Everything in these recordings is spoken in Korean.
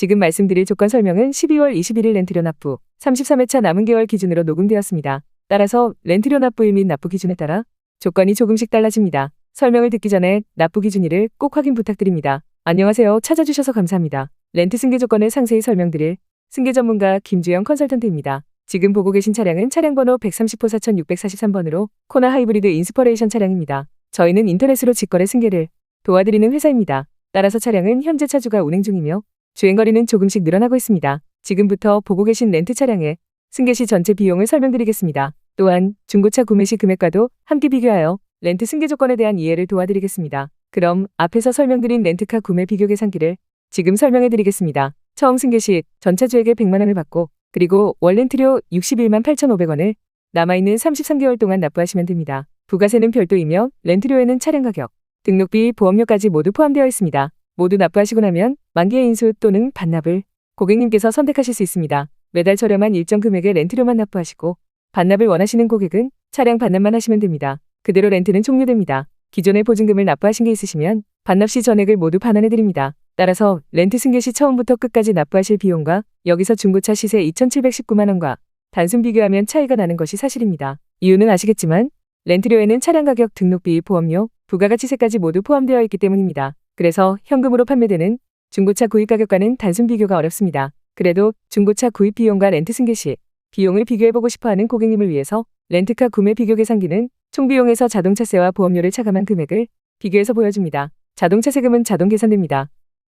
지금 말씀드릴 조건 설명은 12월 21일 렌트료 납부 33회차 남은 개월 기준으로 녹음되었습니다. 따라서 렌트료 납부일 및 납부 기준에 따라 조건이 조금씩 달라집니다. 설명을 듣기 전에 납부 기준일을 꼭 확인 부탁드립니다. 안녕하세요. 찾아주셔서 감사합니다. 렌트 승계 조건을 상세히 설명드릴 승계 전문가 김주영 컨설턴트입니다. 지금 보고 계신 차량은 차량 번호 130호 4643번으로 코나 하이브리드 인스퍼레이션 차량입니다. 저희는 인터넷으로 직거래 승계를 도와드리는 회사입니다. 따라서 차량은 현재 차주가 운행 중이며 주행거리는 조금씩 늘어나고 있습니다. 지금부터 보고 계신 렌트 차량의 승계 시 전체 비용을 설명드리겠습니다. 또한 중고차 구매 시 금액과도 함께 비교하여 렌트 승계 조건에 대한 이해를 도와드리겠습니다. 그럼 앞에서 설명드린 렌트카 구매 비교 계산기를 지금 설명해 드리겠습니다. 처음 승계 시 전차주에게 100만 원을 받고 그리고 월 렌트료 61만 8,500원을 남아있는 33개월 동안 납부하시면 됩니다. 부가세는 별도이며 렌트료에는 차량 가격, 등록비, 보험료까지 모두 포함되어 있습니다. 모두 납부하시고 나면 만기의 인수 또는 반납을 고객님께서 선택하실 수 있습니다. 매달 저렴한 일정 금액의 렌트료만 납부하시고 반납을 원하시는 고객은 차량 반납만 하시면 됩니다. 그대로 렌트는 종료됩니다. 기존의 보증금을 납부하신 게 있으시면 반납 시 전액을 모두 반환해 드립니다. 따라서 렌트 승계 시 처음부터 끝까지 납부하실 비용과 여기서 중고차 시세 2,719만 원과 단순 비교하면 차이가 나는 것이 사실입니다. 이유는 아시겠지만 렌트료에는 차량 가격, 등록비, 보험료, 부가가치세까지 모두 포함되어 있기 때문입니다. 그래서 현금으로 판매되는 중고차 구입 가격과는 단순 비교가 어렵습니다. 그래도 중고차 구입 비용과 렌트 승계 시 비용을 비교해보고 싶어하는 고객님을 위해서 렌트카 구매 비교 계산기는 총 비용에서 자동차세와 보험료를 차감한 금액을 비교해서 보여줍니다. 자동차 세금은 자동 계산됩니다.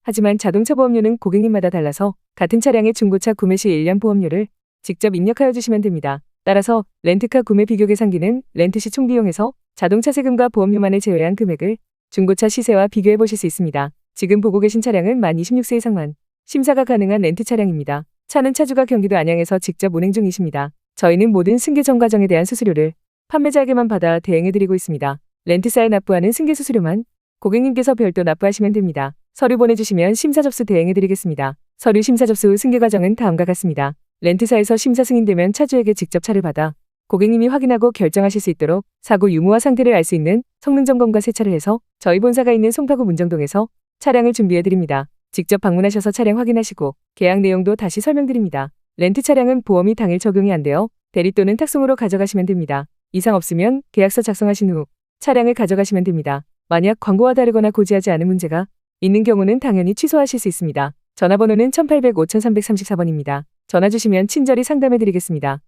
하지만 자동차 보험료는 고객님마다 달라서 같은 차량의 중고차 구매 시 1년 보험료를 직접 입력하여 주시면 됩니다. 따라서 렌트카 구매 비교 계산기는 렌트 시 총 비용에서 자동차 세금과 보험료만을 제외한 금액을 중고차 시세와 비교해 보실 수 있습니다. 지금 보고 계신 차량은 만 26세 이상만 심사가 가능한 렌트 차량입니다. 차는 차주가 경기도 안양에서 직접 운행 중이십니다. 저희는 모든 승계 전 과정에 대한 수수료를 판매자에게만 받아 대행해드리고 있습니다. 렌트사에 납부하는 승계 수수료만 고객님께서 별도 납부하시면 됩니다. 서류 보내주시면 심사 접수 대행해드리겠습니다. 서류 심사 접수 후 승계 과정은 다음과 같습니다. 렌트사에서 심사 승인되면 차주에게 직접 차를 받아 고객님이 확인하고 결정하실 수 있도록 사고 유무와 상태를 알 수 있는 성능 점검과 세차를 해서 저희 본사가 있는 송파구 문정동에서 차량을 준비해 드립니다. 직접 방문하셔서 차량 확인하시고 계약 내용도 다시 설명드립니다. 렌트 차량은 보험이 당일 적용이 안 되어 대리 또는 탁송으로 가져가시면 됩니다. 이상 없으면 계약서 작성하신 후 차량을 가져가시면 됩니다. 만약 광고와 다르거나 고지하지 않은 문제가 있는 경우는 당연히 취소하실 수 있습니다. 전화번호는 1800 5334번입니다. 전화 주시면 친절히 상담해 드리겠습니다.